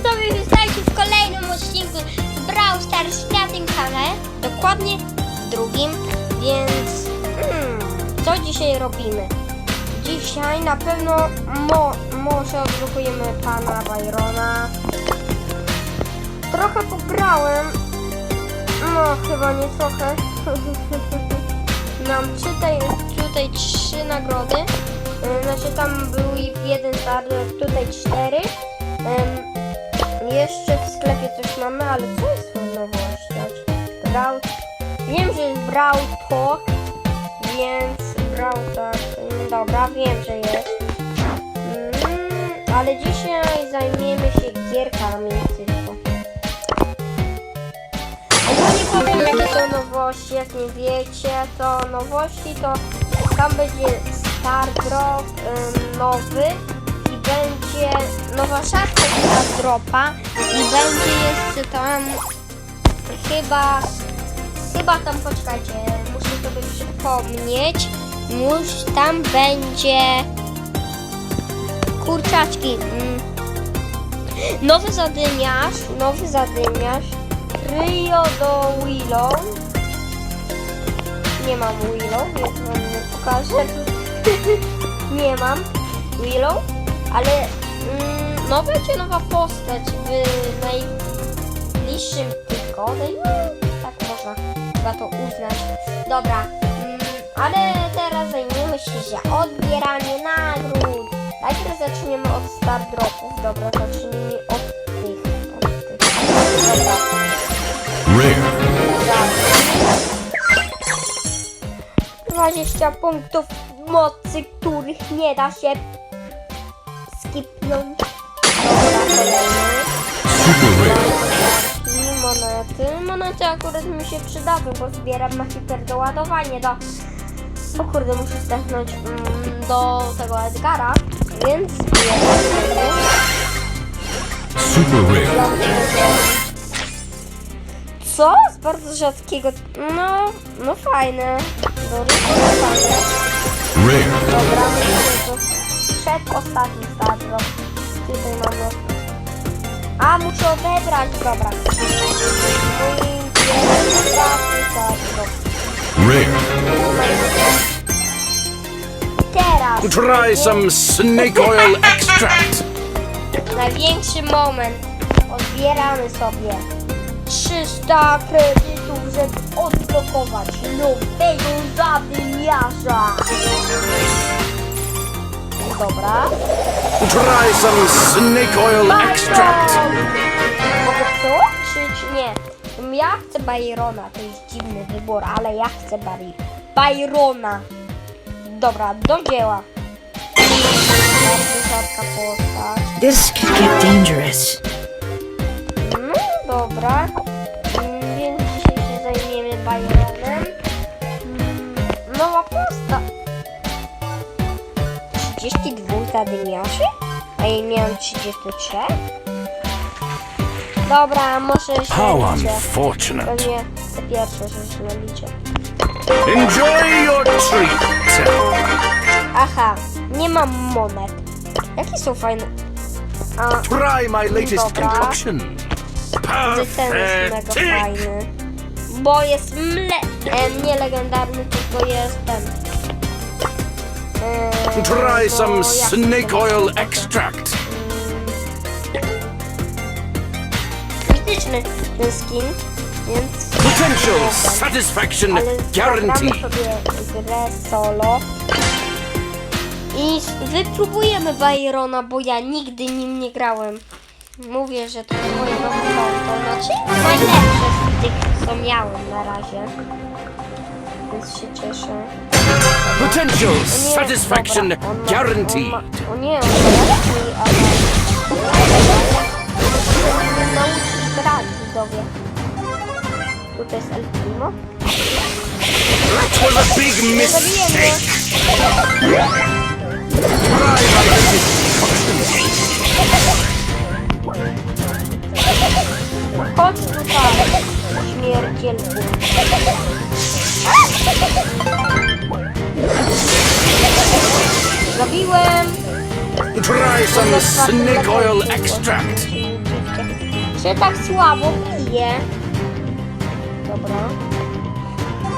widzowie, witajcie w kolejnym odcinku z Brawl Stars na tym kanale. Dokładnie w drugim, więc hmm, co dzisiaj robimy? Dzisiaj na pewno mo, może odblokujemy pana Byrona. Trochę pograłem. No, chyba nie trochę. Mam tutaj, tutaj trzy nagrody. Y, Znaczy tam był jeden start, tutaj cztery. Em, jeszcze w sklepie coś mamy, ale co jest w nowościach? Brawl. Wiem, że jest Brawl Talk, więc Brawl Talk. mm, Dobra, wiem, że jest. Mm, ale dzisiaj zajmiemy się gierkami tylko. Ogólnie powiem jakie są nowości, jak nie wiecie, to nowości to tam będzie Star Drop ym, nowy będzie nowa szafka Star Dropa i będzie jeszcze tam chyba chyba tam poczekajcie, muszę sobie przypomnieć. Mus tam będzie kurczaczki. Mm. nowy zadymiarz nowy zadymiarz. Rio do Willow. Nie mam Willow, więc wam nie pokażę. nie mam Willow, ale mm, no będzie nowa postać w najbliższym tygodniu. Tak można chyba to uznać. Dobra, mm, ale teraz zajmiemy się że odbieraniem nagród. Najpierw zaczniemy od star dropów. Dobra, zacznijmy od tych. Od tych. Dobra. Rare. Dobra. 20 punktów mocy, których nie da się skipnąć. Super. I monety. Monety akurat mi się przydadzą, bo zbieram na hiperdoładowanie do... O kurde, muszę stechnąć mm, do tego Edgara, więc. Super rare. Co? Z bardzo rzadkiego... No, no fajne. Dory, fajne. Rare. Dobra, to no. Tutaj mamy. A, muszę odebrać, dobra. Teraz. Try some snake oil extract. Największy moment. Odbieramy sobie 300 kredytów, żeby odblokować nowego zadymiarza. Dobra. Try some snake oil extract. Mogę przełączyć? Nie. Ja chcę Byrona, to jest dziwny wybór, ale ja chcę Bary- Byrona. Dobra, do dzieła. Bardzo rzadka postać. This could get dangerous. No dobra. 32 zadymiarzy? A ja miałem 33? Dobra, może się How unfortunate. Pewnie te pierwsze rzeczy na liczę. Enjoy your treat. Aha, nie mam monet. Jakie są fajne? A, Try my latest Dobra. concoction. że ten jest mega Perfect. fajny. Bo jest mle... E, nie legendarny, tylko jest ten. Try some snake oil extract. Mityczny ten skin, więc... Potential satisfaction guaranteed. sobie grę solo. I wypróbujemy Byrona, bo ja nigdy nim nie grałem. Mówię, że to moje nowe konto. Znaczy najlepsze z tych, co miałem na razie. Więc się cieszę. Potential satisfaction guaranteed. O nie, on lepiej, ale... Mnie nauczyć grać, widzowie. Tutaj jest El Primo. That was a big mistake. Chodź tutaj, śmierdzielku. Some snake oil extract. Czy tak słabo bije? Dobra.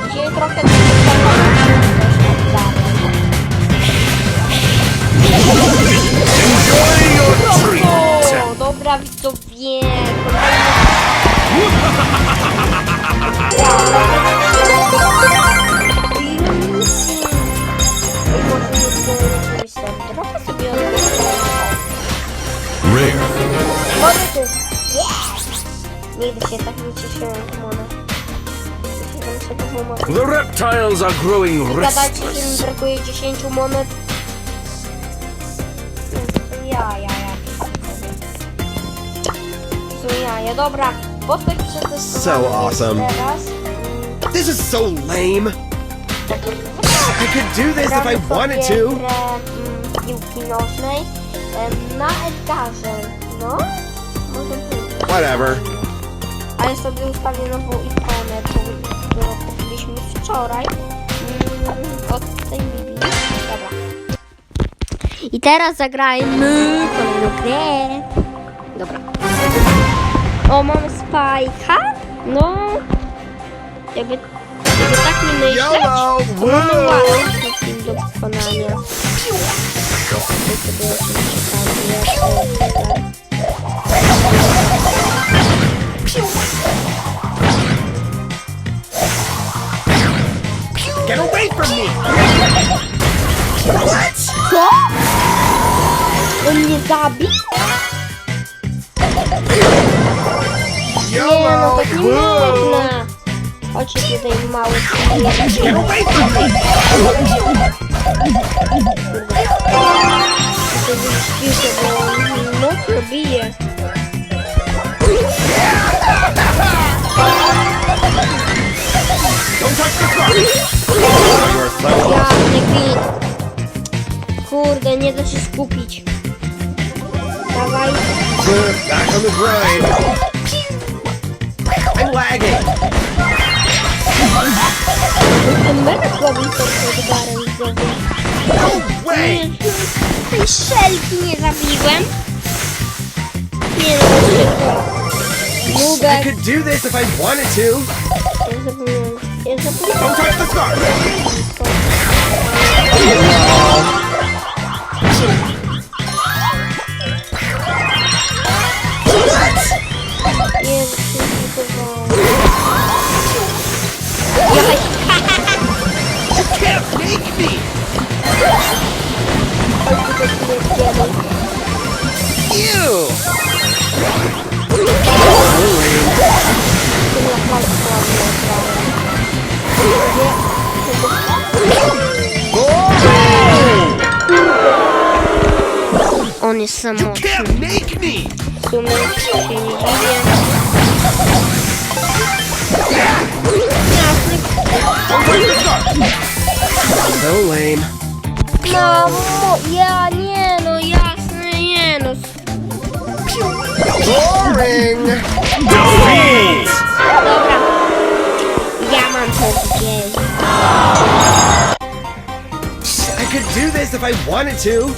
Dzisiaj trochę Enjoy your treat. O, dobra widzowie. Trochę Tak się monet. The reptiles are growing Gadajcie, że mi restless. brakuje 10 monet. Ja, ja, ja. To ja, ja, dobra. Postać przetestowany So awesome. Teraz. Mm, This is so lame. I could do this if I gramy wanted sobie to. grę, mm, piłki nożnej em, na Edgarze. No, może być. Whatever. A ja sobie ustawię nową ikonę, którą- kupiliśmy wczoraj od tej Bibi. Dobra. I teraz zagrajmy kolejną grę. Dobra. O, mamy Spajka. No, jakby, jakby tak nie myśleć, to mamy film do wykonania. Ja sobie jeszcze ustawię, e, Get away from me! What? Co? On mnie zabił? Nie, no YOLO! tak nie Woo! można. Chodźcie tutaj mały Get away from me! piłkę, bo on mocno bije. Jasny gwint. Kurde, nie da się skupić. Dawaj. Back on the grind. I'm lagging. Z tym Edgarem, widzowie. No way! Tej szelki nie zabiłem. Nie no, szybko. I Nubek. could do this if I wanted to. Ja zapomniałem. Ja zapomniałem. Don't touch the scar! Samotny. Can't make me! W sumie się nie dziwię. Don't touch the scar! So lame. Mamo, ja nie no, jasne, nie no. Boring! Defeat. Dobra. Ja mam to gdzieś. I could do this if I wanted to.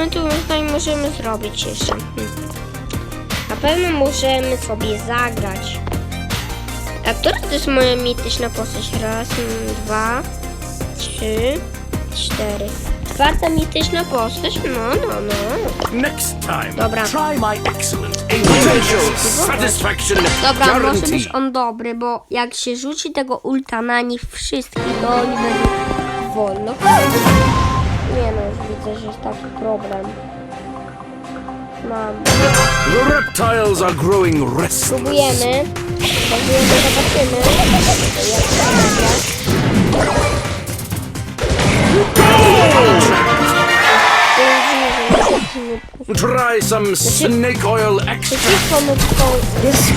My tu tutaj możemy zrobić jeszcze? Hmm. Na pewno możemy sobie zagrać. A która to jest moja mityczna postać? Raz, dwa, trzy, cztery. Czwarta mityczna postać? No, no, no. Next time, Dobra. try my excellent satisfaction Dobra, może być on dobry, bo jak się rzuci tego ulta na nich wszystkich, to oni będą wolno. Nie no, widzę, że jest taki problem. Mam. The reptiles are growing restless. Próbujemy. Próbujemy, zobaczymy. Jak to będzie. Try some snake oil extract. Przeciwko my tą This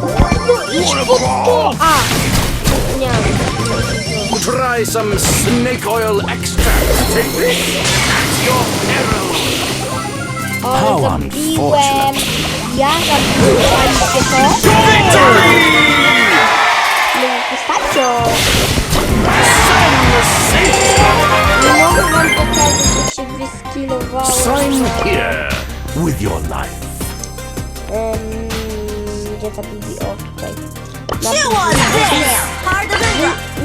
could Ah. Try some snake oil extract. Take this your peril. How unfortunate. Ja, tam wygraliście to. Victory! Pistacjo! Nie mogę wam pokazać, jak. Sign here with your life. Um, gdzie ta Bibi? O, tutaj.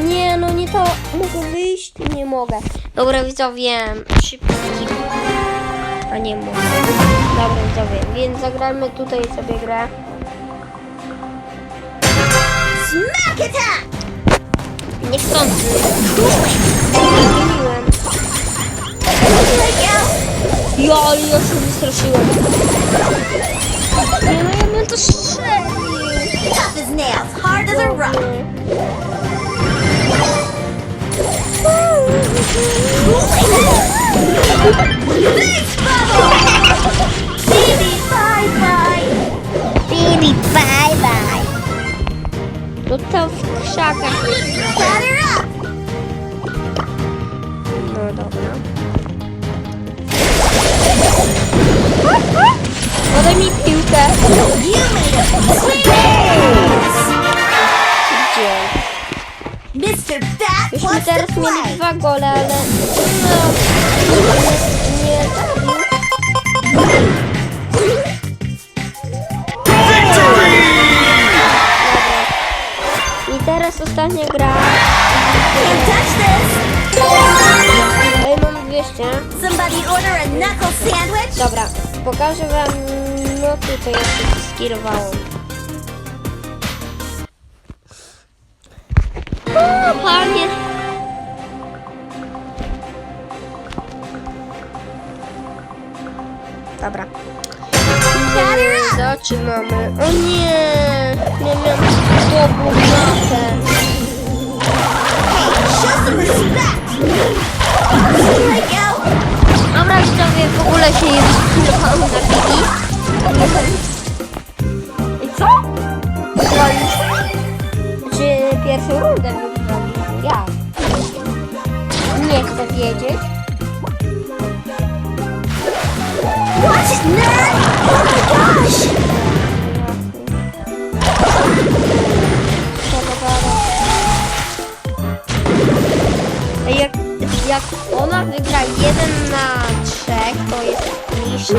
Nie, no nie to. Mogę wyjść? Nie mogę. Dobra, widzowie, szybki skip. A nie mogę. Dobra, widzowie, więc zagrajmy tutaj sobie grę. Smack attack! Niechcący. Nie zmieniłem. Ja, ale ja się wystraszyłem. Nie, no ja bym to strzelił. another rock. Thanks, Bubble! Baby, bye-bye! Baby, bye-bye! To tam w krzakach. Butter up! Gole, ale no, nie, zabił. I teraz ostatnia gra. Ej, mam 200. Somebody order a knuckle sandwich? Dobra, pokażę wam, no tutaj jak się skierowałem. O, panie. Dobra. Zaczynamy. O nie! Nie miałem dobrą mapę. Dobra, widzowie, w ogóle się nie skierowałem na Bibi. I co? Wygraliśmy? Czy pierwszą rundę wygraliśmy? Ja. Nie chcę wiedzieć. Watch it, nerd! Oh my gosh! Jak, jak ona wygra jeden na trzech, to jest niż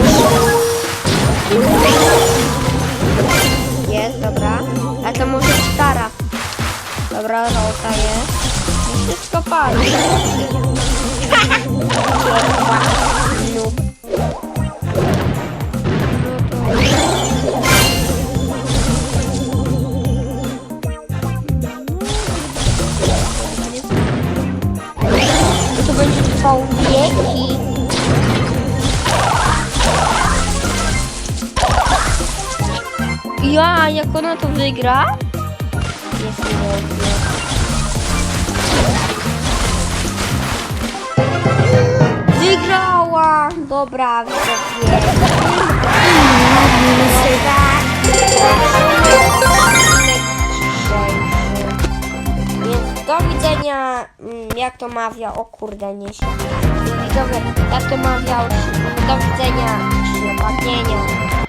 Jest, dobra. A to może stara. Dobra, rota jest. Wszystko pali. Wygra? Jest niemożliwe. Wygrała! Dobra, widzowie. Więc do widzenia, mm, jak to mawia, o kurde, nie się. Widzowie, jak to mawiał, do widzenia, przypadnienia.